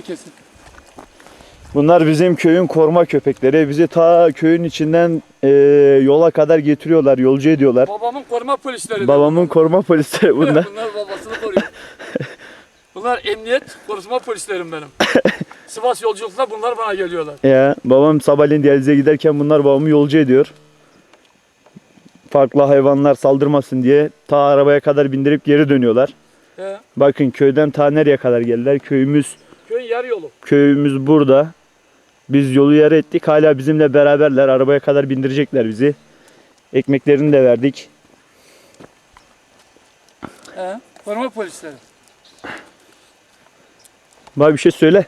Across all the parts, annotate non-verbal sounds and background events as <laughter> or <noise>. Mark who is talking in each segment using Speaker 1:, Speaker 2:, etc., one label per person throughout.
Speaker 1: Kesin.
Speaker 2: Bunlar bizim köyün koruma köpekleri. Bizi ta köyün içinden e, yola kadar getiriyorlar, yolcu ediyorlar.
Speaker 1: Babamın koruma polisleri.
Speaker 2: Babamın koruma polisleri <laughs> bunlar.
Speaker 1: Bunlar babasını koruyor. <laughs> Bunlar emniyet koruma polislerim benim. <laughs> Sivas yolculukta bunlar bana geliyorlar.
Speaker 2: Ya babam sabahleyin diyalize giderken bunlar babamı yolcu ediyor. Farklı hayvanlar saldırmasın diye ta arabaya kadar bindirip geri dönüyorlar.
Speaker 1: He.
Speaker 2: Bakın köyden ta nereye kadar geldiler? Köyümüz
Speaker 1: yarı yolu.
Speaker 2: köyümüz burada. Biz yolu yer ettik. Hala bizimle beraberler. Arabaya kadar bindirecekler bizi. Ekmeklerini de verdik.
Speaker 1: He. Koruma polisleri.
Speaker 2: Bana bir şey söyle.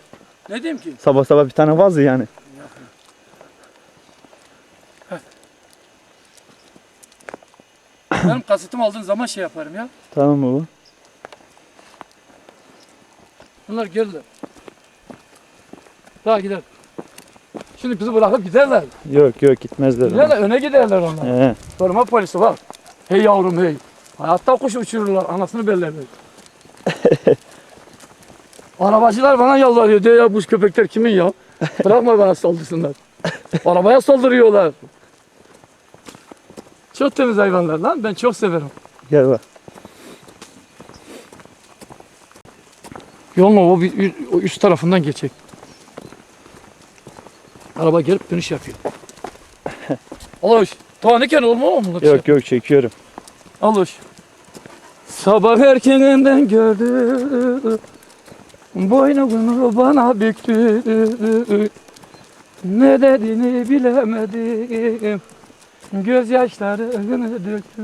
Speaker 1: Ne diyeyim ki?
Speaker 2: Sabah sabah bir tane vazı yani.
Speaker 1: Benim kasıtım aldığın zaman şey yaparım ya.
Speaker 2: Tamam baba.
Speaker 1: Bunlar gelirler. Daha gider. Şimdi bizi bırakıp giderler.
Speaker 2: Yok yok gitmezler.
Speaker 1: Giderler öne giderler onlar.
Speaker 2: He.
Speaker 1: Koruma polisi var. Hey yavrum hey. Hayatta kuş uçururlar. Anasını bellerler. <laughs> Arabacılar bana yalvarıyor diyor ya bu köpekler kimin ya? Bırakma bana saldırsınlar. Arabaya saldırıyorlar. Çok temiz hayvanlar lan. Ben çok severim.
Speaker 2: Gel bak.
Speaker 1: Yolun o, o üst tarafından geçecek. Araba gelip dönüş yapıyor. <laughs> Allah hoş. Tanıken olma mı?
Speaker 2: Yok yok çekiyorum.
Speaker 1: Al hoş. Sabah erkeninden gördüm. Boynunu bana büktü. Ne dediğini bilemedim. Gözyaşlarını döktü.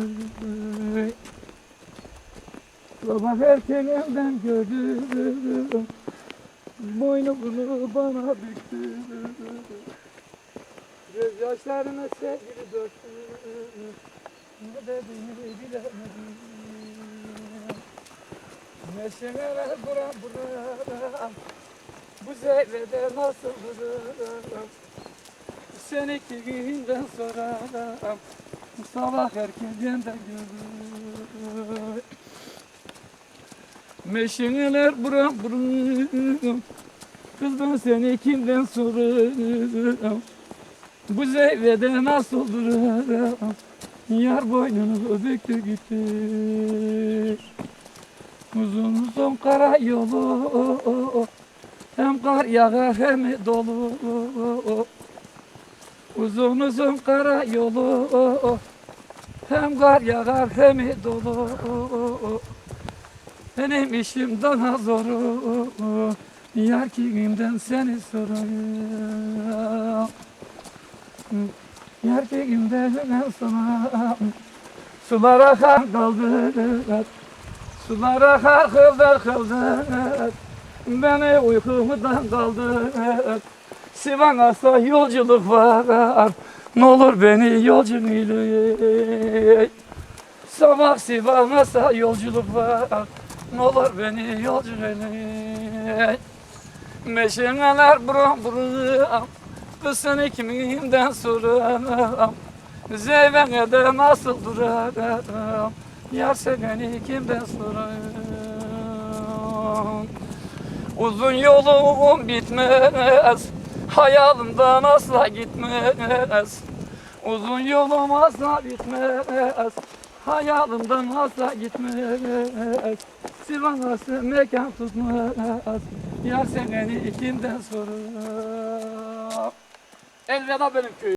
Speaker 1: Sabah erkeninden gördüm. Boynunu bana büktü. Gözyaşlarını sevgili döktü. Ne dediğini bilemedim. Meşeler bura bura. Bu zevede nasıl durum? Seni günden sonra sabah erkenden gördüm. Meşeler bura bura. Kız ben seni kimden sorarım? Bu zevede nasıl durum? Yar boynunu büktü gitti. Uzun uzun kara yolu Hem kar yağar hem dolu. Uzun uzun kara yolu Hem kar yağar hem dolu. Benim işim daha zoru Yar kimden seni sorayım Yer kimden sana? Sular akar kaldı. Sular akar kıldır kıldır Beni uykumudan kaldır Sivas'a yolculuk var. Ne olur beni yolcu eyle Sabah Sivas'a yolculuk var. Ne olur beni yolcu eyle Meşeneler buram buram Kız seni kimden sorarım. Zeyvene de nasıl durarım? Yar seni kimden sorarım? Uzun yolum bitmez Hayalimden asla gitmez. Uzun yolum asla bitmez Hayalimden asla gitmez. Sivas'ı mekan tutmaz Yar seni kimden sorarım Elveda benim köyüm